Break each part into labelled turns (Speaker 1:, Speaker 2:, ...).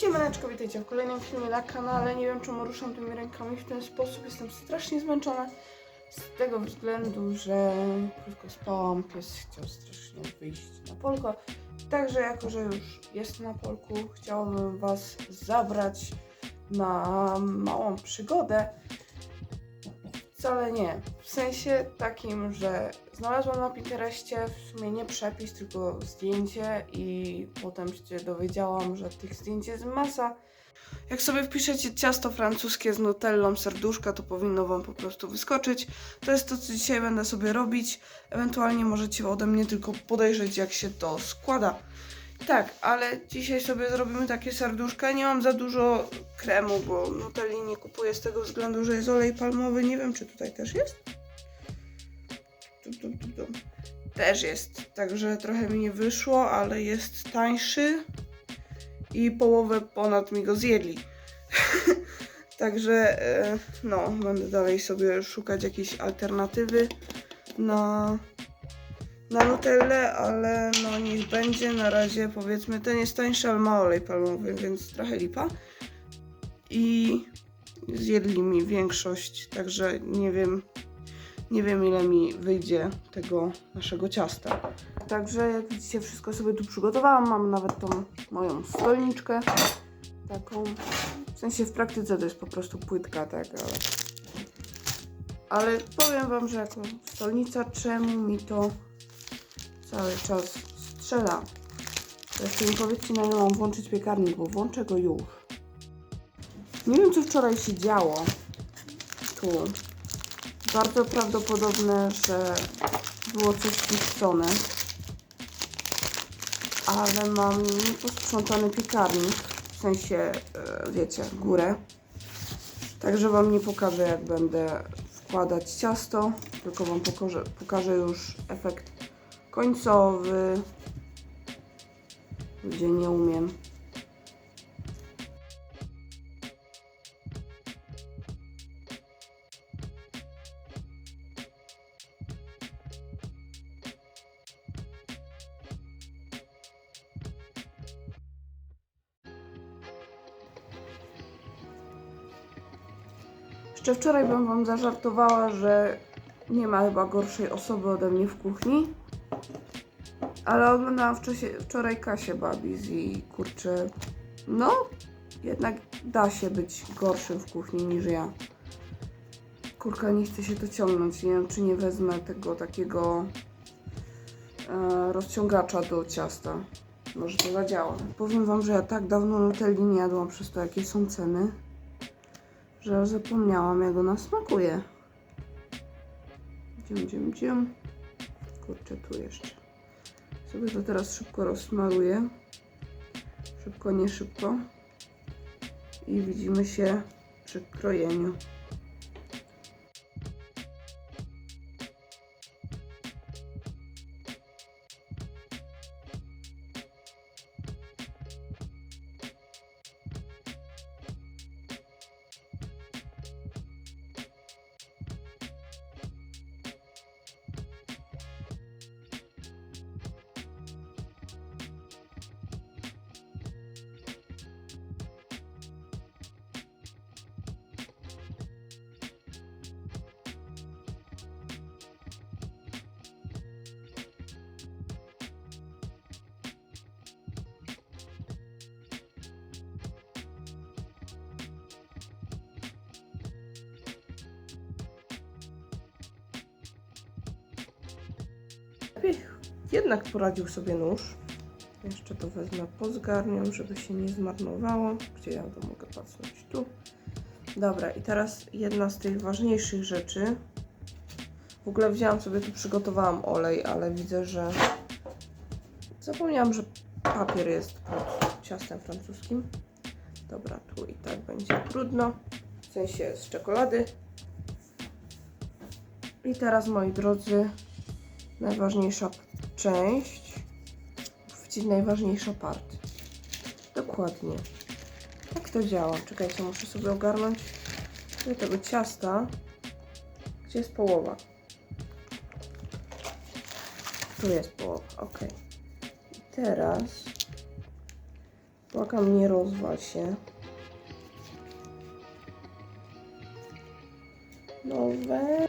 Speaker 1: Siemaneczko, witajcie w kolejnym filmie na kanale. Nie wiem czemu ruszam tymi rękami w ten sposób. Jestem strasznie zmęczona. Z tego względu, że krótko spałam. Pies chciał strasznie wyjść na polko. Także jako, że już jest na polku, chciałabym Was zabrać na małą przygodę. Wcale nie. W sensie takim, że znalazłam na Pinterestie w sumie nie przepis, tylko zdjęcie i potem się dowiedziałam, że tych zdjęć jest masa. Jak sobie wpiszecie ciasto francuskie z nutellą serduszka, to powinno Wam po prostu wyskoczyć. To jest to, co dzisiaj będę sobie robić. Ewentualnie możecie ode mnie tylko podejrzeć, jak się to składa. Tak, ale dzisiaj sobie zrobimy takie serduszka. Nie mam za dużo kremu, bo nutelli nie kupuję z tego względu, że jest olej palmowy. Nie wiem, czy tutaj też jest. Tu, tu, tu, tu. Też jest, także trochę mi nie wyszło, ale jest tańszy i połowę ponad mi go zjedli. Także e, no, będę dalej sobie szukać jakiejś alternatywy na, na Nutellę, ale no niech będzie na razie powiedzmy ten jest tańszy, ale ma olej palmowy, więc trochę lipa. I zjedli mi większość, także nie wiem, nie wiem ile mi wyjdzie tego naszego ciasta. Także jak widzicie wszystko sobie tu przygotowałam, mam nawet tą moją stolniczkę taką, w sensie w praktyce to jest po prostu płytka, tak, ale ale powiem wam, że jako stolnica, czemu mi to cały czas strzela? Zresztą mi powiedzcie na ile mam włączyć piekarnik, bo włączę go już. Nie wiem co wczoraj się działo tu. Bardzo prawdopodobne, że było coś zniszczone. Ale mam nieposprzątany piekarnik, w sensie, e, wiecie, górę. Także Wam nie pokażę, jak będę wkładać ciasto, tylko Wam pokażę, pokażę już efekt końcowy, gdzie nie umiem. Jeszcze wczoraj bym Wam zażartowała, że nie ma chyba gorszej osoby ode mnie w kuchni. Ale oglądałam wczesie, wczoraj Kasię Babis i kurczę, no jednak da się być gorszym w kuchni niż ja. Kurka, nie chce się to ciągnąć. Nie wiem, czy nie wezmę tego takiego e, rozciągacza do ciasta. Może to zadziała. Powiem Wam, że ja tak dawno nutelli nie jadłam przez to, jakie są ceny że zapomniałam jak ona smakuje. Dziem, dziem, dziem. Kurczę, tu jeszcze. Sobie to teraz szybko rozsmaruję. Szybko, nie szybko. I widzimy się przy krojeniu. Jednak poradził sobie nóż. Jeszcze to wezmę pod zgarnią, żeby się nie zmarnowało. Gdzie ja to mogę patrzeć? Tu. Dobra, i teraz jedna z tych ważniejszych rzeczy. W ogóle wzięłam sobie tu, przygotowałam olej, ale widzę, że zapomniałam, że papier jest pod ciastem francuskim. Dobra, tu i tak będzie trudno. W sensie z czekolady. I teraz, moi drodzy, najważniejsza część, właściwie najważniejsza part. Dokładnie. Jak to działa? Czekajcie, muszę sobie ogarnąć do tego ciasta, gdzie jest połowa. Tu jest połowa, ok. I teraz Płakam, nie rozwal się. Nowe.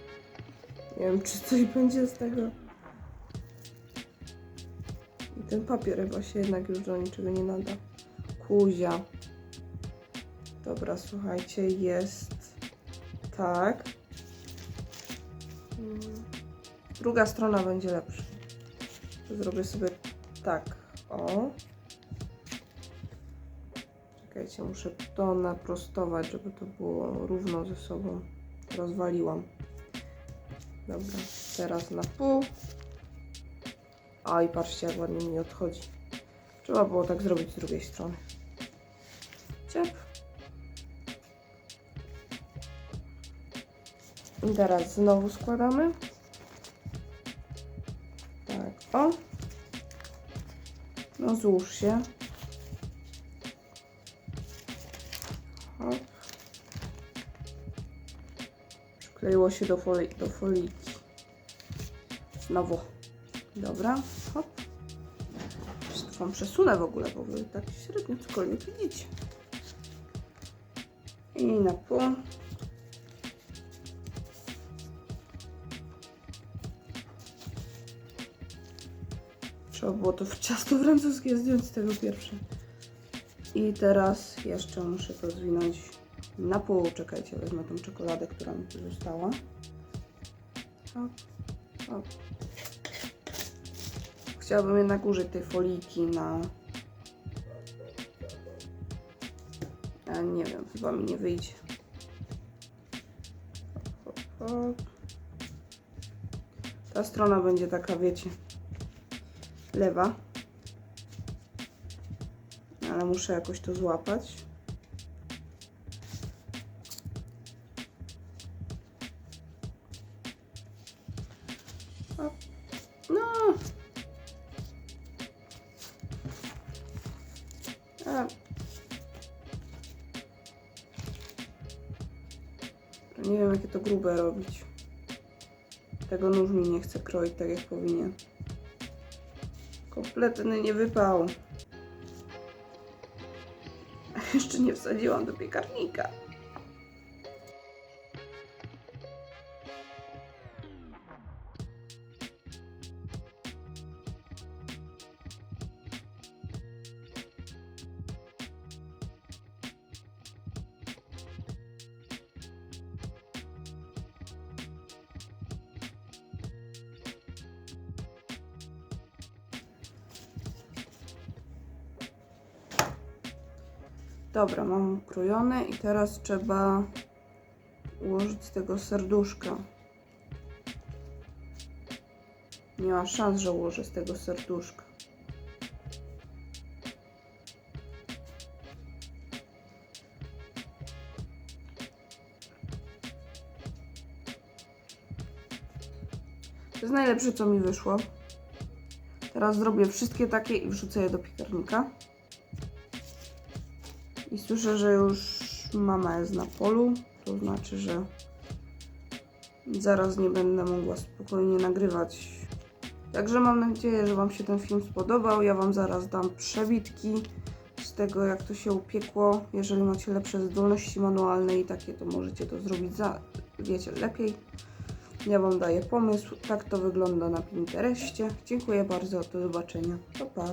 Speaker 1: Nie wiem, czy coś będzie z tego. Ten papier chyba się jednak już do niczego nie nada. Kuzia. Dobra, słuchajcie, jest tak. Mm. Druga strona będzie lepsza. Zrobię sobie tak. O. Czekajcie, muszę to naprostować, żeby to było równo ze sobą. Rozwaliłam. Dobra, teraz na pół. A i patrzcie, jak ładnie mi odchodzi. Trzeba było tak zrobić z drugiej strony. Ciep. I teraz znowu składamy. Tak, o. No złóż się. Hop. Przykleiło się do, foli do foliki. Znowu. Dobra, Wam przesunę w ogóle, bo wy tak średnio cokolwiek widzicie. I na pół. Trzeba było to w ciasto francuskie zdjąć z tego pierwsze. I teraz jeszcze muszę to zwinąć na pół. Czekajcie, wezmę tą czekoladę, która mi tu została. Hop, hop. Chciałabym jednak użyć tej foliki na... Ale nie wiem, chyba mi nie wyjdzie. Ta strona będzie taka, wiecie, lewa. Ale muszę jakoś to złapać. Nie wiem, jakie to grube robić. Tego nóż mi nie chce kroić tak, jak powinien. Kompletny nie wypał. Jeszcze nie wsadziłam do piekarnika. Dobra, mam ukrojone i teraz trzeba ułożyć z tego serduszka. Nie ma szans, że ułożę z tego serduszka. To jest najlepsze, co mi wyszło. Teraz zrobię wszystkie takie i wrzucę je do piekarnika. I słyszę, że już mama jest na polu. To znaczy, że zaraz nie będę mogła spokojnie nagrywać. Także mam nadzieję, że Wam się ten film spodobał. Ja Wam zaraz dam przebitki z tego, jak to się upiekło. Jeżeli macie lepsze zdolności manualne i takie, to możecie to zrobić za, wiecie, lepiej. Ja Wam daję pomysł. Tak to wygląda na Pinterestie. Dziękuję bardzo. Do zobaczenia. Pa, pa.